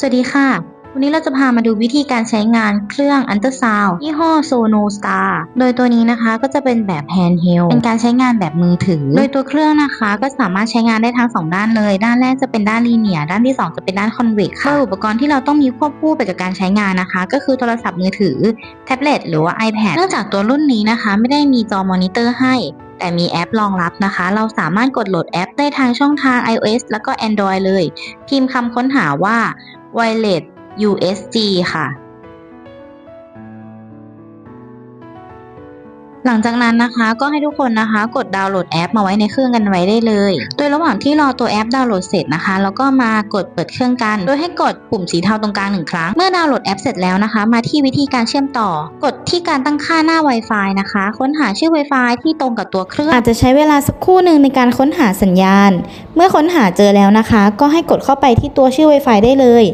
สวัสดีค่ะ วันนี้เราจะพามาดูวิธีการใช้งานเครื่องอันเตอร์ซาวยี่ห้อ Sono Star โดยตัวนี้นะคะก็จะเป็นแบบ handheld เป็นการใช้งานแบบมือถือ โดยตัวเครื่องนะคะก็สามารถใช้งานได้ทั้งสองด้านเลย ด้านแรกจะเป็นด้านลีเนีย ด้านที่สองจะเป็นด้านคอนเวกค่ะอุปกรณ์ที่เราต้องมีควบคู่ไปกับการใช้งานนะคะ ก็คือโทรศัพท์มือถือ แท็บเล็ตหรือว่า iPad เนื่องจากตัวรุ่นนี้นะคะ ไม่ได้มีจอมอนิเตอร์ให้แต่มีแอปรองรับนะคะ เราสามารถกดโหลดแอปได้ทางช่องทาง iOS แล้วก็ Android เลย พิมพ์คำค้นหาว่า Violet USG ค่ะ หลังจากนั้นนะคะ ก็ให้ทุกคนนะคะ กดดาวน์โหลดแอปมาไว้ในเครื่องกันไว้ได้เลย โดยระหว่างที่รอตัวแอปดาวน์โหลดเสร็จนะคะ แล้วก็มากดเปิดเครื่องกัน โดยให้กดปุ่มสีเทาตรงกลางหนึ่งครั้ง เมื่อดาวน์โหลดแอปเสร็จแล้วนะคะ มาที่วิธีการเชื่อมต่อ กดที่การตั้งค่าหน้า Wi-Fi นะคะ ค้นหาชื่อ Wi-Fi ที่ตรงกับตัวเครื่อง อาจจะใช้เวลาสักครู่หนึ่งในการค้นหาสัญญาณ เมื่อค้นหาเจอแล้วนะคะ ก็ให้กดเข้าไปที่ตัวชื่อ Wi-Fi ได้เลย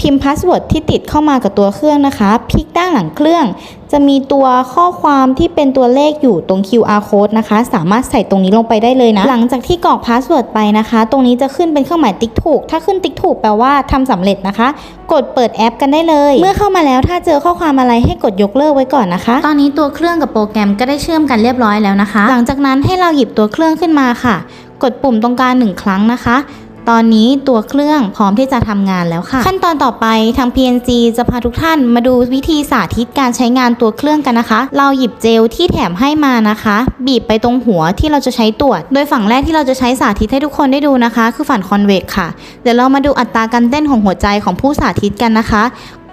พิมพ์พาสเวิร์ดที่ติดเข้ามากับตัวเครื่องนะคะ พลิกด้านหลังเครื่อง จะมีตัวข้อความที่เป็นตัวเลขอยู่ตรง QR code นะคะ สามารถใส่ตรงนี้ลงไปได้เลยนะ หลังจากที่กรอกพาสเวิร์ดไปนะคะ ตรงนี้จะขึ้นเป็นเครื่องหมายติ๊กถูก ถ้าขึ้นติ๊กถูกแปลว่าทำสำเร็จนะคะ กดเปิดแอปกันได้เลย เมื่อเข้ามาแล้วถ้าเจอข้อความอะไรให้กดยกเลิกไว้ก่อนนะคะ ตอนนี้ตัวเครื่องกับโปรแกรมก็ได้เชื่อมกันเรียบร้อยแล้วนะคะ หลังจากนั้นให้เราหยิบตัวเครื่องขึ้นมาค่ะ กดปุ่มตรงกลางหนึ่งครั้งนะคะ ตอนนี้ตัวเครื่องพร้อมที่จะทำงานแล้วค่ะ ขั้นตอนต่อไปทาง PNG จะพาทุกท่านมาดูวิธีสาธิตการใช้งานตัวเครื่องกันนะคะ เราหยิบเจลที่แถมให้มานะคะ บีบไปตรงหัวที่เราจะใช้ตรวจ โดยฝั่งแรกที่เราจะใช้สาธิตให้ทุกคนได้ดูนะคะ คือฝั่งคอนเวกค่ะ เดี๋ยวเรามาดูอัตราการเต้นของหัวใจของผู้สาธิตกันนะคะ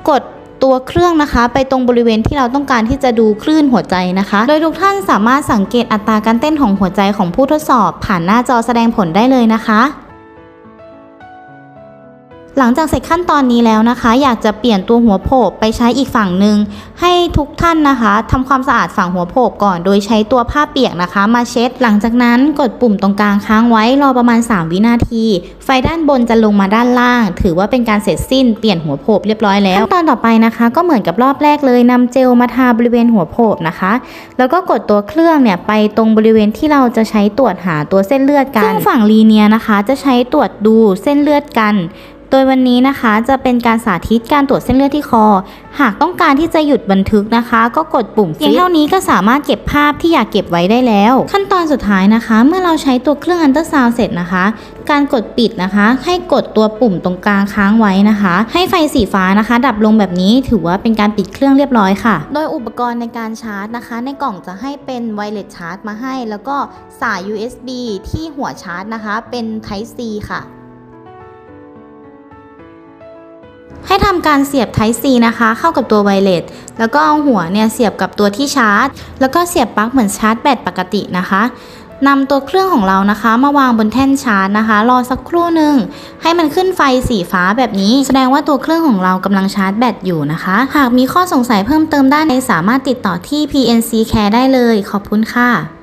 กดตัวเครื่องนะคะไปตรงบริเวณที่เราต้องการที่จะดูคลื่นหัวใจนะคะ โดยทุกท่านสามารถสังเกตอัตราการเต้นของหัวใจของผู้ทดสอบ ผ่านหน้าจอแสดงผลได้เลยนะคะ หลังจากเสร็จขั้นตอนนี้แล้วนะคะ อยากจะเปลี่ยนตัวหัวโผกไปใช้อีกฝั่งหนึ่งให้ทุกท่านนะคะทำความสะอาดฝั่งหัวโผกก่อน โดยใช้ตัวผ้าเปียกนะคะ มาเช็ด หลังจากนั้นกดปุ่มตรงกลางค้างไว้รอประมาณ 3 วินาที ไฟด้านบนจะลงมาด้านล่าง ถือว่าเป็นการเสร็จสิ้นเปลี่ยนหัวโผกเรียบร้อยแล้วขั้นตอนต่อไปนะคะ ก็เหมือนกับรอบแรกเลยนำเจลมาทาบริเวณหัวโผกนะคะ แล้วก็กดตัวเครื่องเนี่ยไปตรงบริเวณที่เราจะใช้ตรวจหาตัวเส้นเลือดกันซึ่งฝั่งลีเนียนะคะ จะใช้ตรวจดูเส้นเลือดกัน โดยวันนี้นะคะจะเป็นการสาธิตการตรวจเส้นเลือดที่คอ หากต้องการที่จะหยุดบันทึกนะคะ ก็กดปุ่มเพียงเท่านี้ก็สามารถเก็บภาพที่อยากเก็บไว้ได้แล้ว ขั้นตอนสุดท้ายนะคะ เมื่อเราใช้ตัวเครื่องอันเตอร์ซาวเสร็จนะคะ การกดปิดนะคะ ให้กดตัวปุ่มตรงกลางค้างไว้นะคะ ให้ไฟสีฟ้านะคะ ดับลงแบบนี้ถือว่าเป็นการปิดเครื่องเรียบร้อยค่ะ โดยอุปกรณ์ในการชาร์จนะคะ ในกล่องจะให้เป็นไวเลสชาร์จมาให้ แล้วก็สาย USB ที่หัวชาร์จนะคะ เป็น Type C ค่ะ ให้ทำการเสียบ Type C นะคะ เข้ากับตัวไวเลสแล้วก็เอาหัวเนี่ยเสียบกับตัวที่ชาร์จ แล้วก็เสียบปลั๊กเหมือนชาร์จแบตปกตินะคะนำตัวเครื่องของเรานะคะ มาวางบนแท่นชาร์จนะคะ รอสักครู่หนึ่งให้มันขึ้นไฟสีฟ้าแบบนี้ แสดงว่าตัวเครื่องของเรากำลังชาร์จแบตอยู่นะคะ หากมีข้อสงสัยเพิ่มเติมด้านในสามารถติดต่อที่ PNC Care ได้เลย ขอบคุณค่ะ